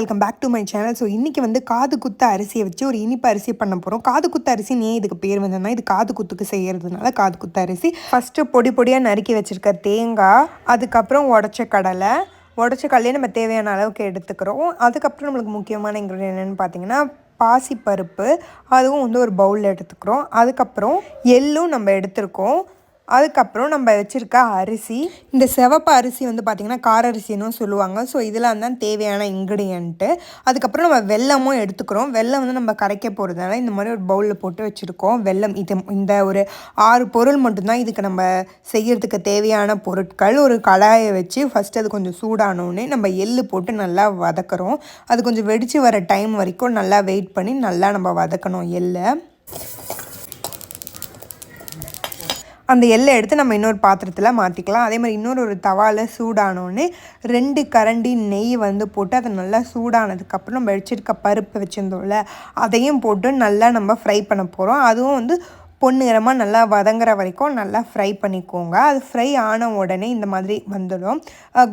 Welcome back to my channel so இன்றைக்கி வந்து காது குத்து அரிசியை வச்சு ஒரு இனிப்பு அரிசி பண்ண போகிறோம் காது குத்து அரிசி ஏன் இதுக்கு பேர் வந்ததுன்னா இது காது குத்துக்கு செய்கிறதுனால காது குத்து அரிசி. ஃபஸ்ட்டு பொடி பொடியாக நறுக்கி வச்சுருக்க தேங்காய் அதுக்கப்புறம் உடச்ச கடலை. உடச்ச கடலையே நம்ம தேவையான அளவுக்கு எடுத்துக்கிறோம். அதுக்கப்புறம் நம்மளுக்கு முக்கியமான இன்க்ரீடியன் என்னென்னு பார்த்தீங்கன்னா பாசிப்பருப்பு. அதுவும் வந்து ஒரு பவுலில் எடுத்துக்கிறோம். அதுக்கப்புறம் எள்ளும் நம்ம எடுத்துருக்கோம். அதுக்கப்புறம் நம்ம வச்சுருக்க அரிசி. இந்த சிவப்பு அரிசி வந்து பார்த்திங்கன்னா கார அரிசின்னு சொல்லுவாங்க. ஸோ இதெல்லாம் தான் தேவையான இன்க்ரீடியன்ட்டு அதுக்கப்புறம் நம்ம வெல்லமும் எடுத்துக்கிறோம். வெள்ளம் வந்து நம்ம கரைக்க போகிறதுனால இந்த மாதிரி ஒரு பவுலில் போட்டு வச்சுருக்கோம். வெல்லம் இது இந்த ஒரு ஆறு பொருள் மட்டும்தான் இதுக்கு நம்ம செய்கிறதுக்கு தேவையான பொருட்கள். ஒரு கடாயை வச்சு ஃபஸ்ட்டு அது கொஞ்சம் சூடானோடனே நம்ம எள்ளு போட்டு நல்லா வதக்குறோம். அது கொஞ்சம் வெடித்து வர டைம் வரைக்கும் நல்லா வெயிட் பண்ணி நல்லா நம்ம வதக்கணும் எள்ளை. அந்த எல்லை எடுத்து நம்ம இன்னொரு பாத்திரத்தில் மாற்றிக்கலாம் அதே மாதிரி இன்னொரு ஒரு தவாவில் சூடானோடனே ரெண்டு கரண்டி நெய் வந்து போட்டு அதை நல்லா சூடானதுக்கப்புறம் நம்ம வச்சுருக்க பருப்பு வச்சுருந்தோம்ல அதையும் போட்டு நல்லா நம்ம ஃப்ரை பண்ண போகிறோம் அதுவும் வந்து பொன்னிறமாக நல்லா வதங்குற வரைக்கும் நல்லா ஃப்ரை பண்ணிக்கோங்க. அது ஃப்ரை ஆன உடனே இந்த மாதிரி வந்துடும்.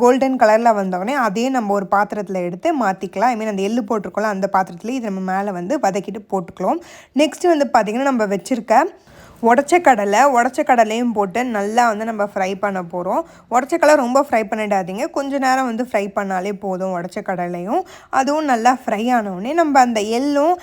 கோல்டன் கலரில் வந்தோடனே அதையும் நம்ம ஒரு பாத்திரத்தில் எடுத்து மாற்றிக்கலாம் ஐ மீன் அந்த எள்ளு போட்டிருக்கோம்ல அந்த பாத்திரத்துலேயே இது நம்ம மேலே வந்து வதக்கிட்டு போட்டுக்கலாம். நெக்ஸ்ட்டு வந்து பார்த்திங்கன்னா நம்ம வச்சுருக்க உடச்ச கடலை உடச்ச கடலையும் போட்டு நல்லா வந்து நம்ம ஃப்ரை பண்ண போகிறோம் உடச்ச கடலை ரொம்ப ஃப்ரை பண்ணிடாதீங்க. கொஞ்ச நேரம் வந்து ஃப்ரை பண்ணாலே போதும் உடச்ச கடலையும். அதுவும் நல்லா ஃப்ரை ஆனவுடனே நம்ம அந்த எள்ளும்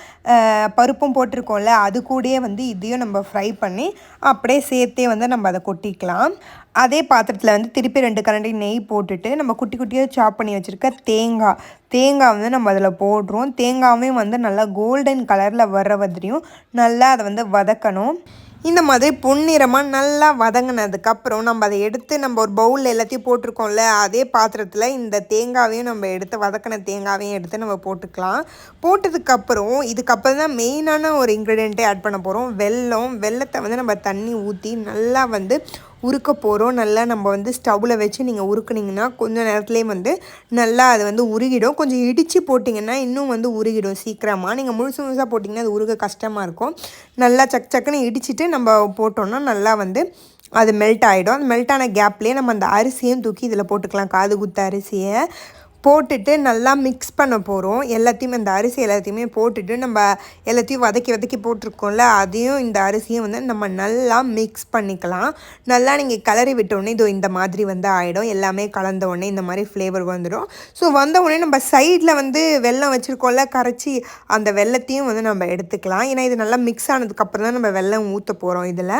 பருப்பும் போட்டிருக்கோம்ல அது கூடயே வந்து இதையும் நம்ம ஃப்ரை பண்ணி அப்படியே சேர்த்தே வந்து நம்ம அதை கொட்டிக்கலாம். அதே பாத்திரத்தில் வந்து திருப்பி ரெண்டு கரண்டி நெய் போட்டுட்டு நம்ம குட்டி குட்டியாக சாப் பண்ணி வச்சுருக்க தேங்காய். தேங்காய் வந்து நம்ம அதில் போடுறோம். தேங்காயும் வந்து நல்லா கோல்டன் கலரில் வர்ற மாதிரியும் நல்லா அதை வந்து வதக்கணும். இந்த மாதிரி பொன்னிறமாக நல்லா வதங்கினதுக்கப்புறம் நம்ம அதை எடுத்து நம்ம ஒரு பவுலில் எல்லாத்தையும் போட்டிருக்கோம்ல அதே பாத்திரத்தில் இந்த தேங்காவையும் நம்ம எடுத்து வதக்கின தேங்காவையும் எடுத்து நம்ம போட்டுக்கலாம். போட்டதுக்கப்புறம் இதுக்கப்புறம் தான் மெயினான ஒரு இன்க்ரீடியண்ட்டே ஆட் பண்ண போகிறோம் வெல்லம் வெள்ளத்தை வந்து நம்ம தண்ணி ஊற்றி நல்லா வந்து உருக்க போகிறோம் நல்லா நம்ம வந்து ஸ்டவ்வில் வச்சு நீங்கள் உருக்குனிங்கன்னா கொஞ்சம் நேரத்துலேயே வந்து நல்லா அது வந்து உருகிடும். கொஞ்சம் இடித்து போட்டிங்கன்னா இன்னும் வந்து உருகிடும் சீக்கிரமாக நீங்கள் முழுசு முழுசாக போட்டிங்கன்னா அது உருக கஷ்டமாக இருக்கும். நல்லா சக் சக்குன்னு இடிச்சிட்டு நம்ம போட்டோன்னா நல்லா வந்து அது மெல்ட் ஆகிடும் அந்த மெல்ட் ஆன கேப்லேயே நம்ம அந்த அரிசியும் தூக்கி இதில் போட்டுக்கலாம். காது குத்த அரிசியை. போட்டுட்டு நல்லா மிக்ஸ் பண்ண போகிறோம் எல்லாத்தையுமே இந்த அரிசி எல்லாத்தையுமே போட்டுட்டு நம்ம எல்லாத்தையும் வதக்கி வதக்கி போட்டிருக்கோம்ல அதையும் இந்த அரிசியும் வந்து நம்ம நல்லா மிக்ஸ் பண்ணிக்கலாம். நல்லா நீங்கள் கலரி விட்டோடனே இதோ இந்த மாதிரி வந்து ஆகிடும் எல்லாமே கலந்த உடனே இந்த மாதிரி ஃப்ளேவர் வந்துடும் ஸோ வந்த உடனே நம்ம சைடில் வந்து வெள்ளம் வச்சுருக்கோம்ல கரைச்சி அந்த வெள்ளத்தையும் வந்து நம்ம எடுத்துக்கலாம். ஏன்னா இது நல்லா மிக்ஸ் ஆனதுக்கப்புறம் தான் நம்ம வெள்ளம் ஊற்ற போகிறோம் இதில்.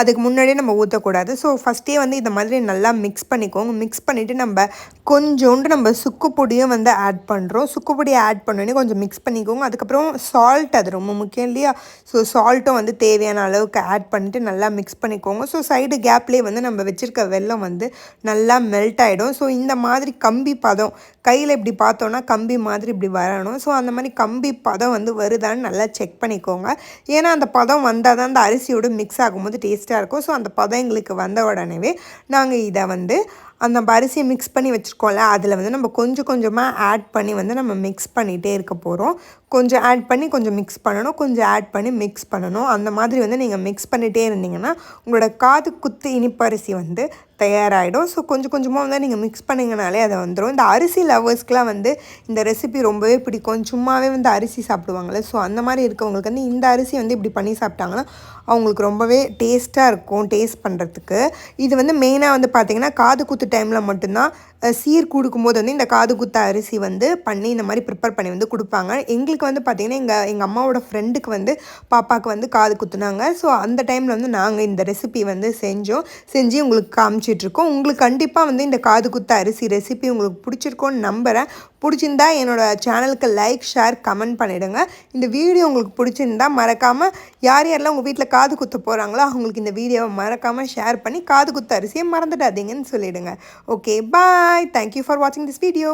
அதுக்கு முன்னாடியே நம்ம ஊற்றக்கூடாது ஸோ ஃபஸ்ட்டே வந்து இந்த மாதிரி நல்லா மிக்ஸ் பண்ணிக்கோங்க. மிக்ஸ் பண்ணிவிட்டு நம்ம கொஞ்சோண்டு நம்ம சுக்கு சுக்குப்பொடியும் வந்து ஆட் பண்ணுறோம் சுக்கு பொடியை ஆட் பண்ணோன்னே கொஞ்சம் மிக்ஸ் பண்ணிக்கோங்க. அதுக்கப்புறம் சால்ட் அது ரொம்ப முக்கியம் இல்லையா? ஸோ சால்ட்டும் வந்து தேவையான அளவுக்கு ஆட் பண்ணிட்டு நல்லா மிக்ஸ் பண்ணிக்கோங்க. ஸோ சைடு கேப்லேயே வந்து நம்ம வச்சுருக்க வெள்ளம் வந்து நல்லா மெல்ட் ஆகிடும் ஸோ இந்த மாதிரி கம்பி பதம் கையில் இப்படி பார்த்தோன்னா கம்பி மாதிரி இப்படி வரணும். ஸோ அந்த மாதிரி கம்பி பதம் வந்து வருதான்னு நல்லா செக் பண்ணிக்கோங்க. ஏன்னா அந்த பதம் வந்தால் தான் அந்த அரிசியோடு மிக்ஸ் ஆகும்போது டேஸ்ட்டாக இருக்கும். ஸோ அந்த பதம் எங்களுக்கு வந்த உடனே நாங்கள் இதை வந்து அந்த அரிசியை மிக்ஸ் பண்ணி வச்சுருக்கோம்ல அதில் வந்து நம்ம கொஞ்சம் கொஞ்சமாக ஆட் பண்ணி வந்து நம்ம மிக்ஸ் பண்ணிகிட்டே இருக்க போகிறோம் கொஞ்சம் ஆட் பண்ணி கொஞ்சம் மிக்ஸ் பண்ணணும் கொஞ்சம் ஆட் பண்ணி மிக்ஸ் பண்ணணும். அந்த மாதிரி வந்து நீங்கள் மிக்ஸ் பண்ணிகிட்டே இருந்தீங்கன்னா உங்களோட காது குத்து இனிப்பரிசி வந்து தயாராகிடும் ஸோ கொஞ்சம் கொஞ்சமாக வந்து நீங்கள் மிக்ஸ் பண்ணிங்கனாலே அதை வந்துடும் இந்த அரிசி லவர்ஸ்க்கெலாம் வந்து இந்த ரெசிபி ரொம்பவே பிடிக்கும். சும்மாவே வந்து அரிசி சாப்பிடுவாங்களே ஸோ அந்த மாதிரி இருக்கவங்களுக்கு வந்து இந்த அரிசி வந்து இப்படி பண்ணி சாப்பிட்டாங்கன்னா அவங்களுக்கு ரொம்பவே டேஸ்ட்டாக இருக்கும் டேஸ்ட் பண்ணுறதுக்கு இது வந்து மெயினாக வந்து பார்த்திங்கன்னா காது குத்து டைமில் மட்டும்தான் சீர் கொடுக்கும்போது வந்து இந்த காது குத்த அரிசி வந்து பண்ணி இந்த மாதிரி ப்ரிப்பேர் பண்ணி வந்து கொடுப்பாங்க. எங்களுக்கு வந்து பார்த்திங்கன்னா எங்கள் எங்கள் அம்மாவோட ஃப்ரெண்டுக்கு வந்து பாப்பாவுக்கு வந்து காது குத்துனாங்க. ஸோ அந்த டைமில் வந்து நாங்கள் இந்த ரெசிபி வந்து செஞ்சோம். செஞ்சு உங்களுக்கு காமிச்சிட்ருக்கோம் உங்களுக்கு கண்டிப்பாக வந்து இந்த காது குத்த அரிசி ரெசிபி உங்களுக்கு பிடிச்சிருக்கோன்னு நம்புகிறேன் பிடிச்சிருந்தா என்னோடய சேனலுக்கு லைக் ஷேர் கமெண்ட் பண்ணிவிடுங்க இந்த வீடியோ உங்களுக்கு பிடிச்சிருந்தா மறக்காமல் யார் யாரெல்லாம் உங்கள் வீட்டில் காது குத்த போகிறாங்களோ அவங்களுக்கு இந்த வீடியோவை மறக்காமல் ஷேர் பண்ணி காது குத்த அரிசியை மறந்துடாதீங்கன்னு சொல்லிவிடுங்க okay bye thank you for வாட்சிங் திஸ் வீடியோ